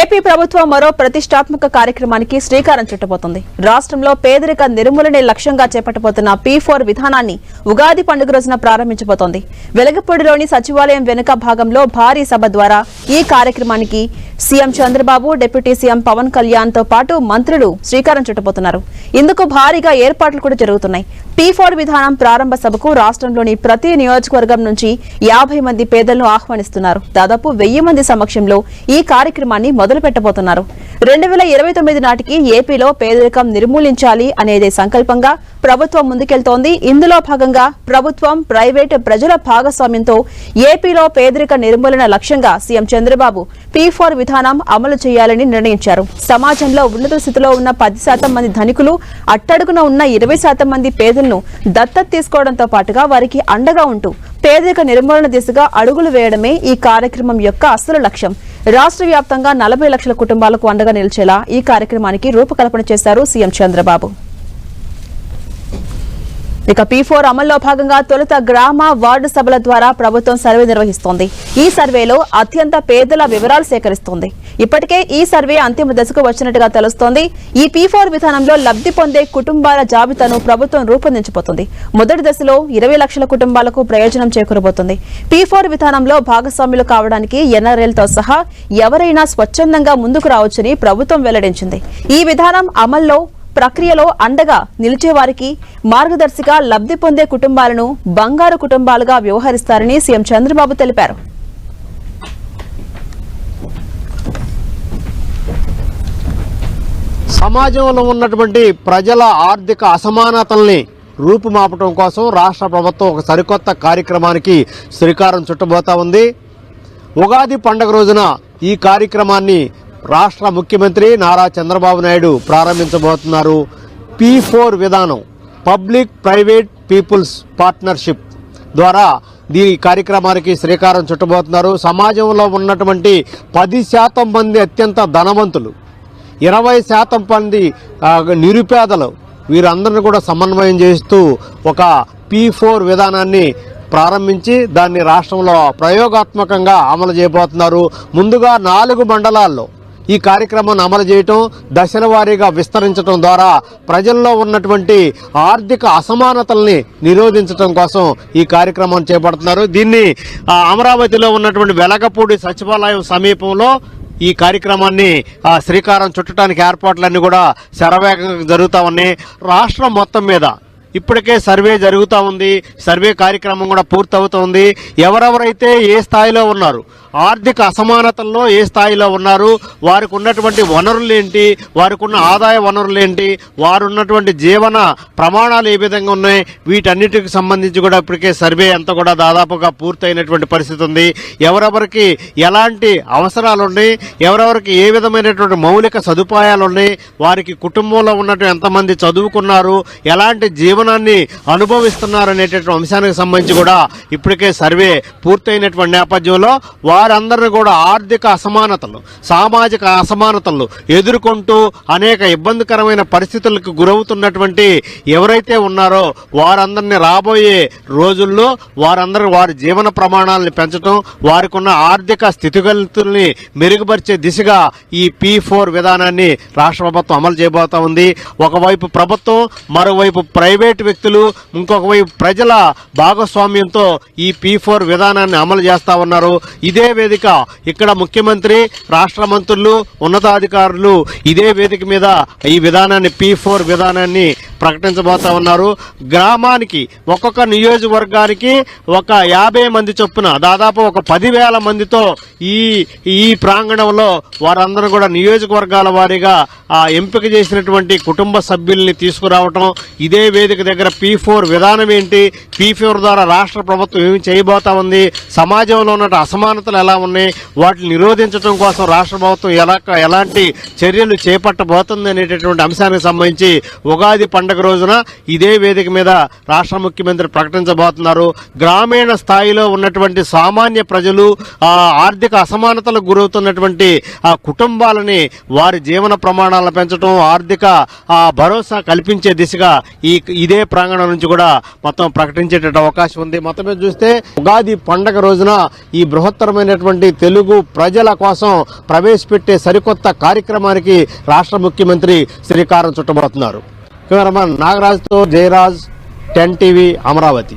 AP ప్రభుత్వం మరో ప్రతిష్టాత్మక కార్యక్రమానికి శ్రీకారం చుట్టబోతుంది. రాష్ట్రంలో పేదరిక నిర్మూలనే లక్ష్యంగా చేపట్టబోతున్న పీ ఫోర్ విధానాన్ని ఉగాది పండుగ రోజున ప్రారంభించబోతోంది. వెలగపూడిలోని సచివాలయం వెనుక భాగంలో భారీ సభ ద్వారా ఈ కార్యక్రమానికి CM Chandrababu deputy CM Pawan కళ్యాణ్తో పాటు మంత్రులు శ్రీకారం చుట్టబోతున్నారు. ఇందుకు భారీగా ఏర్పాట్లు కూడా జరుగుతున్నాయి. పీ ఫోర్ విధానం ప్రారంభ సభకు రాష్ట్రంలోని ప్రతి నియోజకవర్గం నుంచి యాభై మంది పేదలను ఆహ్వానిస్తున్నారు. దాదాపు వెయ్యి మంది సమక్షంలో ఈ కార్యక్రమాన్ని మొదలు పెట్టబోతున్నారు రెండు వేల ఇరవై తొమ్మిది నాటికి ఏపీలో పేదరికం నిర్మూలించాలి అనేదే సంకల్పంగా ప్రభుత్వం ముందుకెళ్తోంది. ఇందులో భాగంగా ప్రభుత్వం ప్రైవేటు ప్రజల భాగస్వామ్యంతో ఏపీలో పేదరిక నిర్మూలన లక్ష్యంగా సీఎం చంద్రబాబు పీ ఫోర్ విధానం అమలు చేయాలని నిర్ణయించారు. సమాజంలో ఉన్నత స్థితిలో ఉన్న పది శాతం మంది ధనికులు అట్టడుగున ఉన్న ఇరవై శాతం మంది పేదలను దత్తత తీసుకోవడంతో పాటుగా వారికి అండగా ఉంటూ పేదరిక నిర్మూలన దిశగా అడుగులు వేయడమే ఈ కార్యక్రమం యొక్క అసలు లక్ష్యం. రాష్ట్ర వ్యాప్తంగా నలభై లక్షల కుటుంబాలకు అండగా నిలిచేలా ఈ కార్యక్రమానికి రూపకల్పన చేశారు సీఎం చంద్రబాబు. ఇక పీ ఫోర్ అమల్లో భాగంగా తొలుత గ్రామ వార్డు సభల ద్వారా ప్రభుత్వం సర్వే నిర్వహిస్తోంది. ఈ సర్వేలో అత్యంత పేదల వివరాలు సేకరిస్తోంది. ఇప్పటికే ఈ సర్వే అంతిమ దశకు వచ్చినట్టుగా తెలుస్తోంది. ఈ పీ ఫోర్ విధానంలో లబ్ధి పొందే కుటుంబాల జాబితాను ప్రభుత్వం రూపొందించబోతుంది. మొదటి దశలో ఇరవై లక్షల కుటుంబాలకు ప్రయోజనం చేకూరబోతుంది. పీ ఫోర్ విధానంలో భాగస్వాములు కావడానికి ఎన్ఆర్ఎల్తో సహా ఎవరైనా స్వచ్ఛందంగా ముందుకు రావచ్చని ప్రభుత్వం వెల్లడించింది. ఈ విధానం అమల్లో ప్రక్రియలో అండగా నిలిచే వారికి మార్గదర్శిగా లబ్ధి పొందే కుటుంబాలను బంగారు కుటుంబాలుగా వ్యవహరిస్తారని సీఎం చంద్రబాబు తెలిపారు. సమాజంలో ఉన్నటువంటి ప్రజల ఆర్థిక అసమానతల్ని రూపుమాపటం కోసం రాష్ట్ర ప్రభుత్వం ఒక సరికొత్త కార్యక్రమానికి శ్రీకారం చుట్టబోతా ఉంది. ఉగాది పండుగ రోజున ఈ కార్యక్రమాన్ని రాష్ట్ర ముఖ్యమంత్రి నారా చంద్రబాబు నాయుడు ప్రారంభించబోతున్నారు పీ ఫోర్ విధానం పబ్లిక్ ప్రైవేట్ పీపుల్స్ పార్ట్నర్షిప్ ద్వారా దీని కార్యక్రమానికి శ్రీకారం చుట్టబోతున్నారు. సమాజంలో ఉన్నటువంటి పది శాతం మంది అత్యంత ధనవంతులు ఇరవై శాతం మంది నిరుపేదలు వీరందరిని కూడా సమన్వయం చేస్తూ ఒక పీ ఫోర్ విధానాన్ని ప్రారంభించి దాన్ని రాష్ట్రంలో ప్రయోగాత్మకంగా అమలు చేయబోతున్నారు. ముందుగా నాలుగు మండలాల్లో ఈ కార్యక్రమాన్ని అమలు చేయటం దశల వారీగా విస్తరించడం ద్వారా ప్రజల్లో ఉన్నటువంటి ఆర్థిక అసమానతల్ని నిరోధించడం కోసం ఈ కార్యక్రమాన్ని చేపడుతున్నారు. దీన్ని అమరావతిలో ఉన్నటువంటి వెలగపూడి సచివాలయం సమీపంలో ఈ కార్యక్రమాన్ని ఆ, శ్రీకారం చుట్టడానికి ఏర్పాట్లన్నీ కూడా శరవేగంగా జరుగుతా ఉన్నాయి. రాష్ట్రం మొత్తం మీద ఇప్పటికే సర్వే జరుగుతూ ఉంది. సర్వే కార్యక్రమం కూడా పూర్తవుతోంది. ఎవరెవరైతే ఏ స్థాయిలో ఉన్నారు ఆర్థిక అసమానతల్లో ఏ స్థాయిలో ఉన్నారు వారికి ఉన్నటువంటి వనరులు ఏంటి వారికి ఉన్న ఆదాయ వనరులు ఏంటి వారు ఉన్నటువంటి జీవన ప్రమాణాలు ఏ విధంగా ఉన్నాయి వీటన్నిటికి సంబంధించి కూడా ఇప్పటికే సర్వే అంతా కూడా దాదాపుగా పూర్తయినటువంటి పరిస్థితి ఉంది. ఎవరెవరికి ఎలాంటి అవసరాలు ఉన్నాయి ఎవరెవరికి ఏ విధమైనటువంటి మౌలిక సదుపాయాలు ఉన్నాయి వారికి కుటుంబంలో ఉన్నటువంటి ఎంతమంది చదువుకున్నారు ఎలాంటి జీవనాన్ని అనుభవిస్తున్నారు అనేటటువంటి అంశానికి సంబంధించి కూడా ఇప్పటికే సర్వే పూర్తయినటువంటి నేపథ్యంలో వారు వారందరిని కూడా ఆర్థిక అసమానతలు సామాజిక అసమానతలు ఎదుర్కొంటూ అనేక ఇబ్బందికరమైన పరిస్థితులకు గురవుతున్నటువంటి ఎవరైతే ఉన్నారో వారందరిని రాబోయే రోజుల్లో వారందరూ వారి జీవన ప్రమాణాలను పెంచడం వారికి ఉన్న ఆర్థిక స్థితిగతుల్ని మెరుగుపరిచే దిశగా ఈ పీ ఫోర్ విధానాన్ని రాష్ట్ర ప్రభుత్వం అమలు చేయబోతా ఉంది. ఒకవైపు ప్రభుత్వం మరోవైపు ప్రైవేట్ వ్యక్తులు ఇంకొక వైపు ప్రజల భాగస్వామ్యంతో ఈ పీ ఫోర్ విధానాన్ని అమలు చేస్తా ఉన్నారు. ఇదే వేదిక. ఇక్కడ ముఖ్యమంత్రి రాష్ట్ర మంత్రులు ఉన్నతాధికారులు ఇదే వేదిక మీద ఈ విధానాన్ని పీ ఫోర్ విధానాన్ని ప్రకటించబోతా ఉన్నారు. గ్రామానికి ఒక్కొక్క నియోజకవర్గానికి ఒక యాభై మంది చొప్పున దాదాపు ఒక పదివేల మందితో ఈ ఈ ప్రాంగణంలో వారందరూ కూడా నియోజకవర్గాల వారీగా ఆ ఎంపిక చేసినటువంటి కుటుంబ సభ్యుల్ని తీసుకురావటం ఇదే వేదిక దగ్గర పీ ఫోర్ విధానం ఏంటి పీ ఫోర్ ద్వారా రాష్ట్ర ప్రభుత్వం ఏమి చేయబోతా ఉంది సమాజంలో ఉన్న అసమానతలు ఎలా ఉన్నాయి? వాటిని నిరోధించడం కోసం రాష్ట్ర ప్రభుత్వం ఎలా ఎలాంటి చర్యలు చేపట్టబోతుంది అనేటటువంటి అంశానికి సంబంధించి ఉగాది పండుగ రోజున ఇదే వేదిక మీద రాష్ట్ర ముఖ్యమంత్రి ప్రకటించబోతున్నారు. గ్రామీణ స్థాయిలో ఉన్నటువంటి సామాన్య ప్రజలు ఆర్థిక అసమానతలకు గురవుతున్నటువంటి ఆ కుటుంబాలని వారి జీవన ప్రమాణాలను పెంచడం ఆర్థిక భరోసా కల్పించే దిశగా ఈ ఇదే ప్రాంగణం నుంచి కూడా మొత్తం ప్రకటించేట అవకాశం ఉంది. మొత్తం చూస్తే ఉగాది పండగ రోజున ఈ బృహత్తరమైన బృహత్తరమైనటువంటి తెలుగు ప్రజల కోసం ప్రవేశపెట్టే సరికొత్త కార్యక్రమానికి రాష్ట్ర ముఖ్యమంత్రి శ్రీకారం చుట్టబోతున్నారు కెమెరామన్ నాగరాజ్తో జయరాజ్ టెన్ టీవీ అమరావతి.